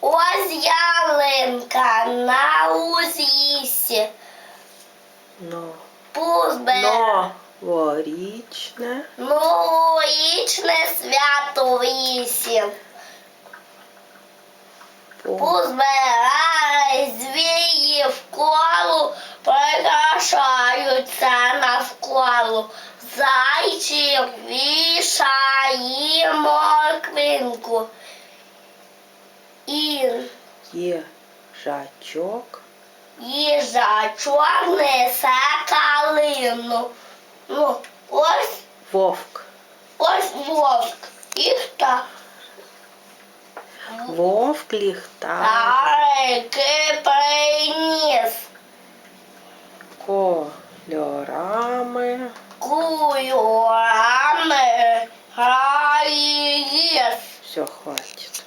Ось ялинка на узліссі. Но. Пузбе. Новорічне. Новорічне свято в лісі. По... Позбирай звірі в колу, прикрашаються навколо. Зайчик вішає морквинку. І Є жачок. їжачок несе калину. Ну, ось, Вовк. ось вовк. І хто? Вовк ліхтар. Тарики приніс. Кольорами. Куюрами грає. Все, хватить.